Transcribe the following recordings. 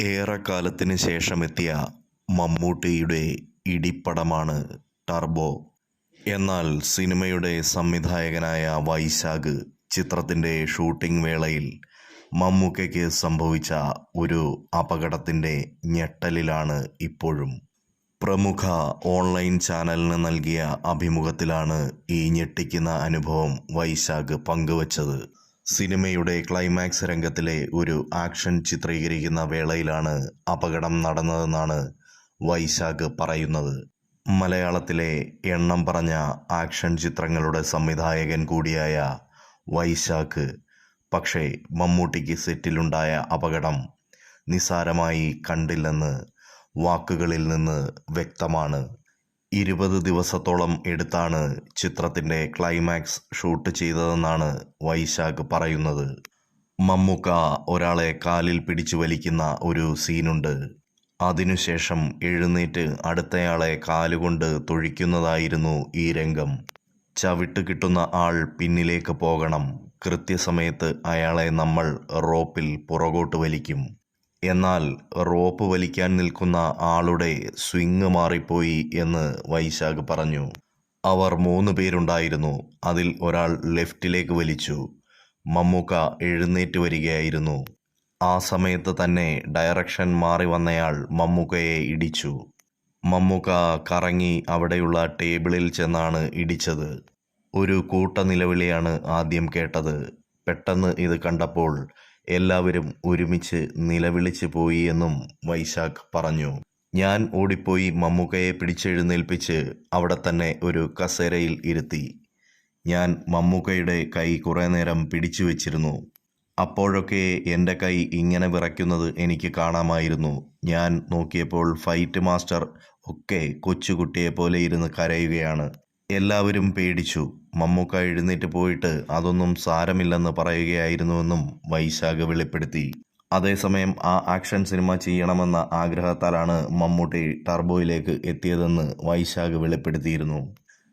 ഏറെക്കാലത്തിന് ശേഷമെത്തിയ മമ്മൂട്ടിയുടെ ഇടിപ്പടമാണ് ടർബോ. എന്നാൽ സിനിമയുടെ സംവിധായകനായ വൈശാഖ് ചിത്രത്തിന്റെ ഷൂട്ടിംഗ് വേളയിൽ മമ്മൂക്കയ്ക്ക് സംഭവിച്ച ഒരു അപകടത്തിന്റെ ഞെട്ടലിലാണ് ഇപ്പോഴും. പ്രമുഖ ഓൺലൈൻ ചാനലിന് നൽകിയ അഭിമുഖത്തിലാണ് ഈ ഞെട്ടിക്കുന്ന അനുഭവം വൈശാഖ് പങ്കുവച്ചത്. സിനിമയുടെ ക്ലൈമാക്സ് രംഗത്തിലെ ഒരു ആക്ഷൻ ചിത്രീകരിക്കുന്ന വേളയിലാണ് അപകടം നടന്നതെന്നാണ് വൈശാഖ് പറയുന്നത്. മലയാളത്തിലെ എണ്ണം പറഞ്ഞ ആക്ഷൻ ചിത്രങ്ങളുടെ സംവിധായകൻ കൂടിയായ വൈശാഖ്. പക്ഷേ മമ്മൂട്ടിക്ക് സെറ്റിലുണ്ടായ അപകടം നിസാരമായി കണ്ടില്ലെന്ന് വാക്കുകളിൽ നിന്ന് വ്യക്തമാണ്. ഇരുപത് ദിവസത്തോളം എടുത്താണ് ചിത്രത്തിന്റെ ക്ലൈമാക്സ് ഷൂട്ട് ചെയ്തതെന്നാണ് വൈശാഖ് പറയുന്നത്. മമ്മൂക്ക ഒരാളെ കാലിൽ പിടിച്ചു വലിക്കുന്ന ഒരു സീനുണ്ട്. അതിനുശേഷം എഴുന്നേറ്റ് അടുത്തയാളെ കാലുകൊണ്ട് തൊഴിക്കുന്നതായിരുന്നു ഈ രംഗം. ചവിട്ട് കിട്ടുന്ന ആൾ പിന്നിലേക്ക് പോകണം. കൃത്യസമയത്ത് അയാളെ നമ്മൾ റോപ്പിൽ പുറകോട്ട് വലിക്കും. എന്നാൽ റോപ്പ് വലിക്കാൻ നിൽക്കുന്ന ആളുടെ സ്വിങ് മാറിപ്പോയി എന്ന് വൈശാഖ് പറഞ്ഞു. അവർ മൂന്ന് പേരുണ്ടായിരുന്നു. അതിൽ ഒരാൾ ലെഫ്റ്റിലേക്ക് വലിച്ചു. മമ്മൂക്ക എഴുന്നേറ്റ് വരികയായിരുന്നു. ആ സമയത്ത് തന്നെ ഡയറക്ഷൻ മാറി വന്നയാൾ മമ്മൂക്കയെ ഇടിച്ചു. മമ്മൂക്ക കറങ്ങി അവിടെയുള്ള ടേബിളിൽ ചെന്നാണ് ഇടിച്ചത്. ഒരു കൂട്ട നിലവിളിയാണ് ആദ്യം കേട്ടത്. പെട്ടെന്ന് ഇത് കണ്ടപ്പോൾ എല്ലാവരും ഒരുമിച്ച് നിലവിളിച്ച് പോയി എന്നും വൈശാഖ് പറഞ്ഞു. ഞാൻ ഓടിപ്പോയി മമ്മൂക്കയെ പിടിച്ചെഴുന്നേൽപ്പിച്ച് അവിടെ തന്നെ ഒരു കസേരയിൽ ഇരുത്തി. ഞാൻ മമ്മൂക്കയുടെ കൈ കുറേ നേരം പിടിച്ചു വച്ചിരുന്നു. അപ്പോഴൊക്കെ എന്റെ കൈ ഇങ്ങനെ വിറയ്ക്കുന്നത് എനിക്ക് കാണാമായിരുന്നു. ഞാൻ നോക്കിയപ്പോൾ ഫൈറ്റ് മാസ്റ്റർ ഒക്കെ കൊച്ചുകുട്ടിയെ പോലെ ഇരുന്ന് കരയുകയാണ്. എല്ലാവരും പേടിച്ചു. മമ്മൂക്ക എഴുന്നേറ്റ് പോയിട്ട് അതൊന്നും സാരമില്ലെന്ന് പറയുകയായിരുന്നുവെന്നും വൈശാഖ് വെളിപ്പെടുത്തി. അതേസമയം ആ ആക്ഷൻ സിനിമ ചെയ്യണമെന്ന ആഗ്രഹത്താലാണ് മമ്മൂട്ടി ടർബോയിലേക്ക് എത്തിയതെന്ന് വൈശാഖ് വെളിപ്പെടുത്തിയിരുന്നു.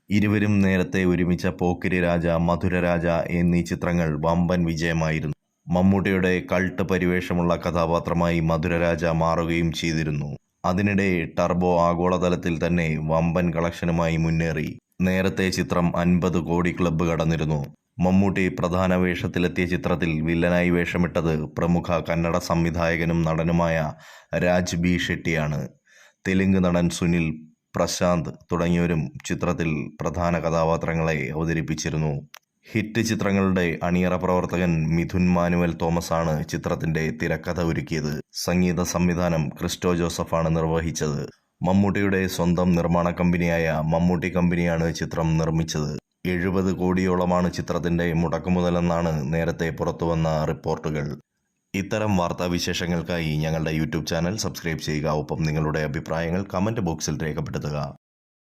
ഇരുവരും നേരത്തെ ഒരുമിച്ച പോക്കിരി രാജ മധുരരാജ എന്നീ ചിത്രങ്ങൾ വമ്പൻ വിജയമായിരുന്നു. മമ്മൂട്ടിയുടെ കൾട്ട് പരിവേഷമുള്ള കഥാപാത്രമായി മധുരരാജ മാറുകയും ചെയ്തിരുന്നു. അതിനിടെ ടർബോ ആഗോളതലത്തിൽ തന്നെ വമ്പൻ കളക്ഷനുമായി മുന്നേറി. നേരത്തെ ചിത്രം അൻപത് കോടി ക്ലബ്ബ് കടന്നിരുന്നു. മമ്മൂട്ടി പ്രധാന വേഷത്തിലെത്തിയ ചിത്രത്തിൽ വില്ലനായി വേഷമിട്ടത് പ്രമുഖ കന്നഡ സംവിധായകനും നടനുമായ രാജ് ബി ഷെട്ടിയാണ്. തെലുങ്ക് നടൻ സുനിൽ പ്രശാന്ത് തുടങ്ങിയവരും ചിത്രത്തിൽ പ്രധാന കഥാപാത്രങ്ങളെ അവതരിപ്പിച്ചിരുന്നു. ഹിറ്റ് ചിത്രങ്ങളുടെ അണിയറ പ്രവർത്തകൻ മിഥുൻ മാനുവൽ തോമസാണ് ചിത്രത്തിന്റെ തിരക്കഥ ഒരുക്കിയത്. സംഗീത സംവിധാനം ക്രിസ്റ്റോ ജോസഫാണ് നിർവഹിച്ചത്. മമ്മൂട്ടിയുടെ സ്വന്തം നിർമ്മാണ കമ്പനിയായ മമ്മൂട്ടി കമ്പനിയാണ് ചിത്രം നിർമ്മിച്ചത്. എഴുപത് കോടിയോളമാണ് ചിത്രത്തിന്റെ മുടക്കുമുതലെന്നാണ് നേരത്തെ പുറത്തുവന്ന റിപ്പോർട്ടുകൾ. ഇത്തരം വാർത്താവിശേഷങ്ങൾക്കായി ഞങ്ങളുടെ യൂട്യൂബ് ചാനൽ സബ്സ്ക്രൈബ് ചെയ്യുക. ഒപ്പം നിങ്ങളുടെ അഭിപ്രായങ്ങൾ കമന്റ് ബോക്സിൽ രേഖപ്പെടുത്തുക.